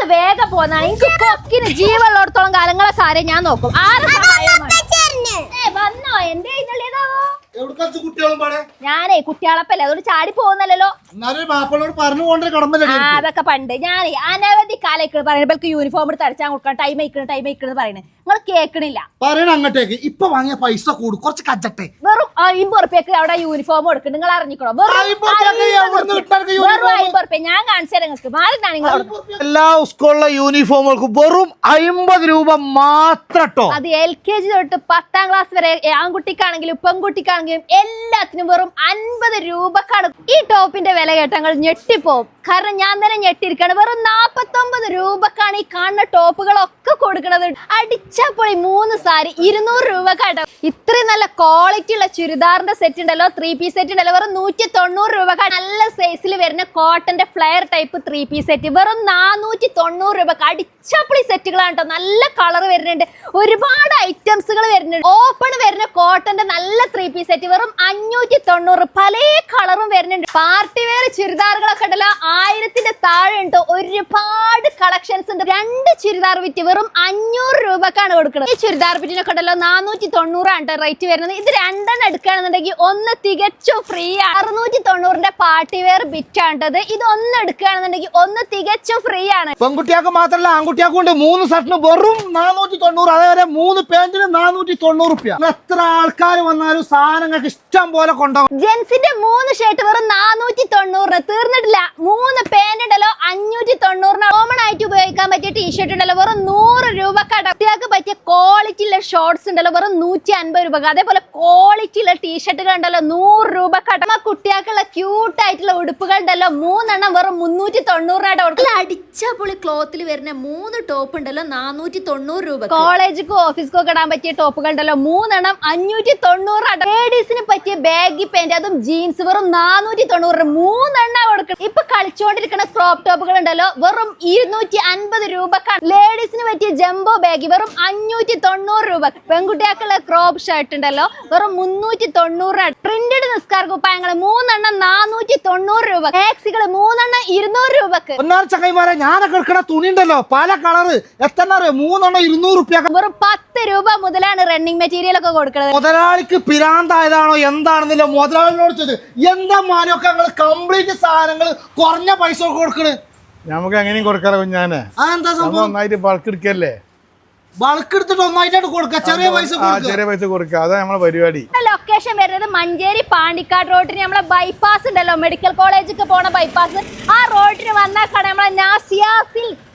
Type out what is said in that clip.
നിങ്ങളൊന്ന് വേഗം പോന്നാണ് എനിക്ക് കൊക്കിന് ജീവനുള്ളിടത്തോളം കാലങ്ങളെ സാരേ ഞാൻ നോക്കും. ആരെ സഹായം വന്നോ. എന്തേ ഞാനേ കുട്ടികളപ്പല്ലേ? അതുകൊണ്ട് ചാടി പോകുന്നല്ലോ അതൊക്കെ പണ്ട്. ഞാൻ അനവധി കാലം പറയുന്നത് യൂണിഫോം എടുത്ത് അടിച്ചാൽ കൊടുക്കണം. ടൈം അയക്കണം ടൈം അയക്കണം പറയുന്നത് നിങ്ങൾ കേൾക്കണില്ല പറയണ അങ്ങോട്ടേക്ക്. ഇപ്പൊ വാങ്ങിയ പൈസ കൂടും. കുറച്ച് കജട്ടെ വെറും അമ്പത് ഉറുപ്പ്യക്ക് അവിടെ യൂണിഫോം കൊടുക്കണം നിങ്ങൾ അറിഞ്ഞിക്കണോ? വെറും? അമ്പത് ഞാൻ കാണിച്ചു തരാം നിങ്ങൾക്ക്. നിങ്ങൾ എല്ലാ സ്കൂളിലെ യൂണിഫോമുകൾക്കും വെറും അമ്പത് രൂപ മാത്രട്ടോ അത് എൽ കെ ജി തൊട്ട് പത്താം ക്ലാസ് വരെ ആൺകുട്ടിക്കാണെങ്കിലും പെൺകുട്ടിക്കാണെങ്കിലും എല്ലാത്തിനും വെറും അൻപത് രൂപക്കാണ്. ഈ ടോപ്പിന്റെ വില കേട്ടങ്ങൾ ഞെട്ടിപ്പോവും. കാരണം ഞാൻ തന്നെ ഞെട്ടിരിക്കണം വെറും നാപ്പത്തൊമ്പത് രൂപക്കാണ് ഈ കാണുന്ന ടോപ്പുകളൊക്കെ കൊടുക്കുന്നത്. ഈ മൂന്ന് സാരി ഇരുന്നൂറ് രൂപ കേട്ടോ ഇത്രയും നല്ല ക്വാളിറ്റി ഉള്ള ചുരിദാറിന്റെ സെറ്റ് ഉണ്ടല്ലോ ത്രീ പീസ് സെറ്റ് ഉണ്ടല്ലോ. വെറും നൂറ്റി തൊണ്ണൂറ് രൂപക്ക് നല്ല സൈസിൽ വരുന്ന കോട്ടന്റെ flare type three piece set വെറും നാനൂറ്റി തൊണ്ണൂറ് രൂപക്ക് അടിച്ചപ്പൊളി സെറ്റുകളാണ് കേട്ടോ നല്ല കളർ വരുന്നുണ്ട്. ഒരുപാട് ഐറ്റംസുകൾ വരുന്നുണ്ട്. ഓപ്പൺ വരുന്ന കോട്ടന്റെ നല്ല ത്രീ പീസ് സെറ്റ് വെറും അഞ്ഞൂറ്റി തൊണ്ണൂറ് പല കളറും വരുന്നുണ്ട്. പാർട്ടി വെയർ ചുരിദാറുകളൊക്കെ ഉണ്ടല്ലോ. ആയിരത്തിന്റെ താഴെ ഉണ്ട് ഒരുപാട് കളക്ഷൻസ് ഉണ്ട്. രണ്ട് ചുരിദാർ വിറ്റ് വെറും അഞ്ഞൂറ് രൂപക്കാണ് കൊടുക്കുന്നത്. ഈ ചുരിദാർ വിറ്റിനൊക്കെ ഉണ്ടല്ലോ നാനൂറ്റി തൊണ്ണൂറാണ് റേറ്റ് വരുന്നത്. ഇത് രണ്ടെണ്ണം എടുക്കുകയാണെന്നുണ്ടെങ്കിൽ ഒന്ന് തികച്ചും ഫ്രീ ആണ്. അറുന്നൂറ്റി തൊണ്ണൂറിന്റെ പാർട്ടി വെയർ ബിറ്റ് ആണ്ടത് ഇത്. ഒന്ന് എടുക്കുകയാണെന്നുണ്ടെങ്കിൽ ഒന്ന് തികച്ചും ഫ്രീ ആണ്. പെൺകുട്ടിയാൾക്ക് മാത്രല്ല ആൺകുട്ടിയാൾക്കും ഉണ്ട്. മൂന്ന് ഷർട്ടിന് വെറും നാനൂറ്റി തൊണ്ണൂറ് അതേപോലെ മൂന്ന് പാന്റിന് നാനൂറ്റി തൊണ്ണൂറ് റുപ്യ എത്ര ആൾക്കാർ വന്നാലും സാധനങ്ങൾക്ക് ഇഷ്ടം പോലെ കൊണ്ടുപോകും. ജെൻസിന്റെ മൂന്ന് ഷർട്ട് വെറും നാനൂറ്റി തൊണ്ണൂറിന് തീർന്നിട്ടില്ല. മൂന്ന് പാന്റ് ഉണ്ടല്ലോ അഞ്ഞൂറ്റി തൊണ്ണൂറിന് കോമൺ ആയിട്ട് ഉപയോഗിക്കാൻ പറ്റിയ ടീഷർട്ട് ഉണ്ടല്ലോ. വെറും നൂറ് കുട്ടികൾക്ക് പറ്റിയ ക്വാളിറ്റി ഉള്ള ഷോർട്സ് ഉണ്ടല്ലോ വെറും നൂറ്റി അൻപത് രൂപ അതേപോലെ ക്വാളിറ്റി ഉള്ള ടീഷർട്ടുകൾ ഉണ്ടല്ലോ നൂറ് രൂപ കടമ കുട്ടികൾക്കുള്ള ക്യൂട്ട് ആയിട്ടുള്ള ഉടുപ്പുകൾ ഉണ്ടല്ലോ മൂന്നെണ്ണം വെറും മുന്നൂറ്റി തൊണ്ണൂറിനായിട്ട് കൊടുക്കും അടിച്ചപൊളി ക്ലോത്തിൽ വരുന്ന മൂന്ന് ടോപ്പ് ഉണ്ടല്ലോ നാനൂറ്റി തൊണ്ണൂറ് രൂപ കോളേജിക്കോ ഓഫീസിക്കോ കിടാൻ പറ്റിയ ടോപ്പുകൾ ഉണ്ടല്ലോ മൂന്നെണ്ണം അഞ്ഞൂറ്റി തൊണ്ണൂറ് ലേഡീസിന് പറ്റിയ ബാഗി പാന്റ് അതും ജീൻസ് വെറും നാനൂറ്റി തൊണ്ണൂറ് മൂന്നെണ്ണം കൊടുക്കണം. ഇപ്പൊ കളിച്ചുകൊണ്ടിരിക്കുന്ന ക്രോപ്പ് ടോപ്പുകൾ ഉണ്ടല്ലോ വെറും ഇരുന്നൂറ്റി അൻപത് രൂപക്കാണ്. ലേഡീസിന് പറ്റിയ ജംബോ ബാഗ് വെറും അഞ്ഞൂറ്റി തൊണ്ണൂറ് രൂപ. പെൺകുട്ടികൾക്കുള്ള ക്രോപ്പ് ഷർട്ട് ഉണ്ടല്ലോ. വെറും മുന്നൂറ്റി തൊണ്ണൂറ് പ്രിന്റഡ് നിസ്കാർ കുപ്പായങ്ങൾ മൂന്നെണ്ണം നാനൂറ്റി തൊണ്ണൂറ് രൂപ. ടാക്സികൾ മൂന്നെണ്ണം ഇരുന്നൂറ് രൂപക്ക്. ഒന്നാം ചക്കൈമാരെ ഞാനൊക്കെ എടുക്കണ തുണി ഉണ്ടല്ലോ. പല കളറ് എത്ര മൂന്നെണ്ണം ഇരുന്നൂറ് രൂപ വെറും പത്ത് രൂപ മുതലാണ് റണ്ണിങ് മെറ്റീരിയൽ ഒക്കെ കൊടുക്കുന്നത്. മുതലാളിക്ക് പിരാന്തായതാണോ എന്താണെന്നില്ല. മുതലാളിനോട് ചോദിച്ചത് എന്താ മാനൊക്കെ ഞങ്ങൾ കംപ്ലീറ്റ് സാധനങ്ങൾ കുറഞ്ഞ പൈസ കൊടുക്കണേ? നമുക്ക് എങ്ങനെയും കൊടുക്കാറ കുഞ്ഞാനെ. നന്നായിട്ട് സംഭവം? ഒന്നായിട്ട് ബൾക്ക് എടുക്കല്ലേ? ബൾക്ക് എടുത്തിട്ട് ഒന്നായിട്ടാണ് ചെറിയ പൈസ കൊടുക്കുക. ചെറിയ പൈസ കൊടുക്കുക. അതാ നമ്മളെ പരിപാടി. ലൊക്കേഷൻ വരുന്നത് മഞ്ചേരി പാണ്ടിക്കാട് റോഡിന് നമ്മളെ ബൈപ്പാസ് ഉണ്ടല്ലോ. മെഡിക്കൽ കോളേജിലേക്ക് പോണ ബൈപ്പാസ് ആ റോഡിന് വന്നാൽ നമ്മളെ നാസിയ സിൽക്സ്